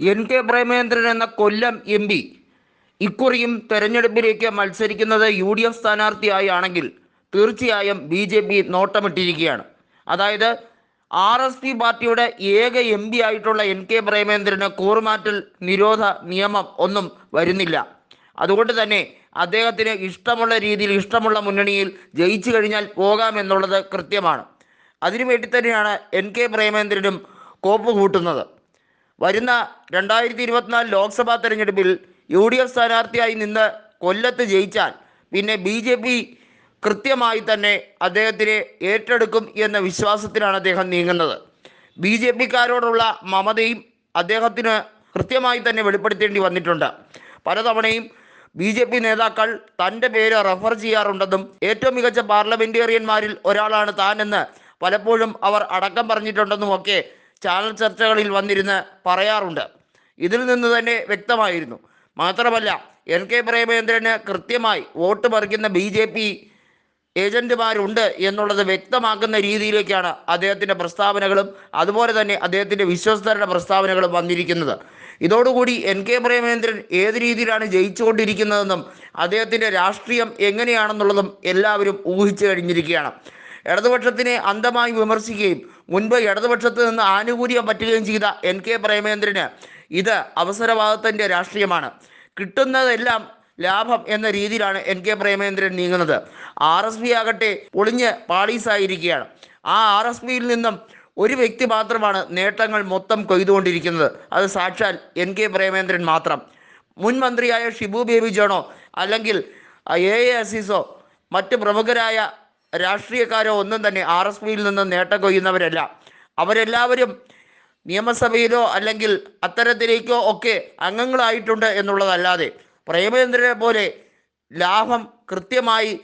N K Premendran എന്ന കൊല്ലം M P ഇക്കുറിയും തെരഞ്ഞെടുപ്പിലേക്ക് മത്സരിക്കുന്നത് U D F സ്ഥാനാർത്ഥിയായാണെങ്കിൽ തീർച്ചയായും ബി ജെ പി നോട്ടമിട്ടിരിക്കുകയാണ്. അതായത് ആർ എസ് പി പാർട്ടിയുടെ ഏക എം പി ആയിട്ടുള്ള എൻ കെ പ്രേമേന്ദ്രന് കൂറുമാറ്റൽ നിരോധ നിയമം ഒന്നും വരുന്നില്ല. അതുകൊണ്ട് തന്നെ അദ്ദേഹത്തിന് ഇഷ്ടമുള്ള രീതിയിൽ ഇഷ്ടമുള്ള മുന്നണിയിൽ ജയിച്ചു കഴിഞ്ഞാൽ പോകാമെന്നുള്ളത് കൃത്യമാണ്. അതിനുവേണ്ടി തന്നെയാണ് എൻ കെ പ്രേമേന്ദ്രനും കോപ്പ് കൂട്ടുന്നത് വരുന്ന രണ്ടായിരത്തി ഇരുപത്തിനാല് ലോക്സഭാ തെരഞ്ഞെടുപ്പിൽ യു ഡി എഫ് സ്ഥാനാർത്ഥിയായി നിന്ന് കൊല്ലത്ത് ജയിച്ചാൽ പിന്നെ ബി ജെ പി കൃത്യമായി തന്നെ അദ്ദേഹത്തിനെ ഏറ്റെടുക്കും എന്ന വിശ്വാസത്തിലാണ് അദ്ദേഹം നീങ്ങുന്നത്. ബി ജെ പിക്കാരോടുള്ള മമതയും അദ്ദേഹത്തിന് കൃത്യമായി തന്നെ വെളിപ്പെടുത്തേണ്ടി വന്നിട്ടുണ്ട്. പലതവണയും ബി ജെ പി നേതാക്കൾ തന്റെ പേര് റെഫർ ചെയ്യാറുണ്ടെന്നും ഏറ്റവും മികച്ച പാർലമെന്റേറിയന്മാരിൽ ഒരാളാണ് താനെന്ന് പലപ്പോഴും അവർ അടക്കം പറഞ്ഞിട്ടുണ്ടെന്നുമൊക്കെ ചാനൽ ചർച്ചകളിൽ വന്നിരുന്ന് പറയാറുണ്ട്. ഇതിൽ നിന്ന് തന്നെ വ്യക്തമായിരുന്നു. മാത്രമല്ല എൻ കെ പ്രേമേന്ദ്രന് കൃത്യമായി വോട്ട് പറിക്കുന്ന ബി ജെ പി ഏജന്റുമാരുണ്ട് എന്നുള്ളത് വ്യക്തമാക്കുന്ന രീതിയിലേക്കാണ് അദ്ദേഹത്തിന്റെ പ്രസ്താവനകളും അതുപോലെ തന്നെ അദ്ദേഹത്തിന്റെ വിശ്വസ്തരുടെ പ്രസ്താവനകളും വന്നിരിക്കുന്നത്. ഇതോടുകൂടി എൻ കെ പ്രേമേന്ദ്രൻ ഏത് രീതിയിലാണ് ജയിച്ചുകൊണ്ടിരിക്കുന്നതെന്നും അദ്ദേഹത്തിന്റെ രാഷ്ട്രീയം എങ്ങനെയാണെന്നുള്ളതും എല്ലാവരും ഊഹിച്ചു കഴിഞ്ഞിരിക്കുകയാണ്. ഇടതുപക്ഷത്തിനെ അന്ധമായി വിമർശിക്കുകയും മുൻപ് ഇടതുപക്ഷത്ത് നിന്ന് ആനുകൂല്യം പറ്റുകയും ചെയ്ത എൻ കെ പ്രേമേന്ദ്രന് ഇത് അവസരവാദത്തിന്റെ രാഷ്ട്രീയമാണ്. കിട്ടുന്നതെല്ലാം ലാഭം എന്ന രീതിയിലാണ് എൻ കെ പ്രേമേന്ദ്രൻ നീങ്ങുന്നത്. ആർ എസ് പി ആകട്ടെ പൊളിഞ്ഞ് പാളീസായിരിക്കുകയാണ്. ആ ആർ എസ് പിയിൽ നിന്നും ഒരു വ്യക്തി മാത്രമാണ് നേട്ടങ്ങൾ മൊത്തം കൊയ്തുകൊണ്ടിരിക്കുന്നത്. അത് സാക്ഷാൽ എൻ കെ പ്രേമേന്ദ്രൻ മാത്രം. മുൻ മന്ത്രിയായ ഷിബു ബേബി ജോണോ അല്ലെങ്കിൽ എ എ അസീസോ മറ്റ് പ്രമുഖരായ രാഷ്ട്രീയക്കാരോ ഒന്നും തന്നെ ആർ എസ് പിയിൽ നിന്ന് നേട്ടം കൊയ്യുന്നവരല്ല. അവരെല്ലാവരും നിയമസഭയിലോ അല്ലെങ്കിൽ അത്തരത്തിലേക്കോ ഒക്കെ അംഗങ്ങളായിട്ടുണ്ട് എന്നുള്ളതല്ലാതെ പ്രേമചന്ദ്രനെ പോലെ ലാഭം കൃത്യമായി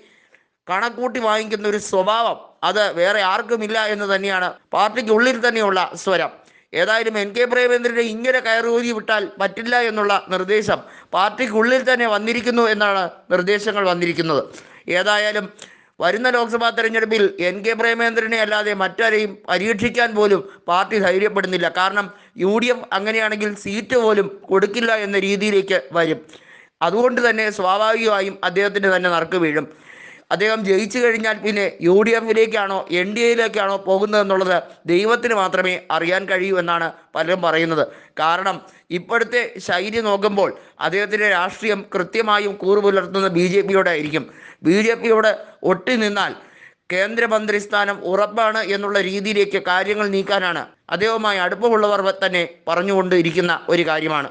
കണക്കൂട്ടി വാങ്ങിക്കുന്ന ഒരു സ്വഭാവം അത് വേറെ ആർക്കുമില്ല എന്ന് തന്നെയാണ് പാർട്ടിക്കുള്ളിൽ തന്നെയുള്ള സ്വരം. ഏതായാലും എൻ കെ പ്രേമേന്ദ്രനെ ഇങ്ങനെ കയറൂരി വിട്ടാൽ പറ്റില്ല എന്നുള്ള നിർദ്ദേശം പാർട്ടിക്കുള്ളിൽ തന്നെ വന്നിരിക്കുന്നു എന്നാണ് നിർദ്ദേശങ്ങൾ വന്നിരിക്കുന്നത്. ഏതായാലും വരുന്ന ലോക്സഭാ തെരഞ്ഞെടുപ്പിൽ എൻ കെ പ്രേമേന്ദ്രനെ അല്ലാതെ മറ്റാരെയും പരീക്ഷിക്കാൻ പോലും പാർട്ടി ധൈര്യപ്പെടുന്നില്ല. കാരണം യു ഡി എഫ് അങ്ങനെയാണെങ്കിൽ സീറ്റ് പോലും കൊടുക്കില്ല എന്ന രീതിയിലേക്ക് വരും. അതുകൊണ്ട് തന്നെ സ്വാഭാവികമായും അദ്ദേഹത്തിന് തന്നെ നറുക്ക് വീഴും. അദ്ദേഹം ജയിച്ചു കഴിഞ്ഞാൽ പിന്നെ യു ഡി എഫിലേക്കാണോ എൻ ഡി എയിലേക്കാണോ പോകുന്നതെന്നുള്ളത് ദൈവത്തിന് മാത്രമേ അറിയാൻ കഴിയൂ എന്നാണ് പലരും പറയുന്നത്. കാരണം ഇപ്പോഴത്തെ ശൈലി നോക്കുമ്പോൾ അദ്ദേഹത്തിന്റെ രാഷ്ട്രീയം കൃത്യമായും കൂറുപുലർത്തുന്ന ബി ജെ പിയോടെ ആയിരിക്കും ബി ജെ പിയോട് ഒട്ടി നിന്നാൽ കേന്ദ്രമന്ത്രി സ്ഥാനം ഉറപ്പാണ് എന്നുള്ള രീതിയിലേക്ക് കാര്യങ്ങൾ നീക്കാനാണ് അദ്ദേഹവുമായി അടുപ്പമുള്ളവർ തന്നെ പറഞ്ഞുകൊണ്ടിരിക്കുന്ന ഒരു കാര്യമാണ്.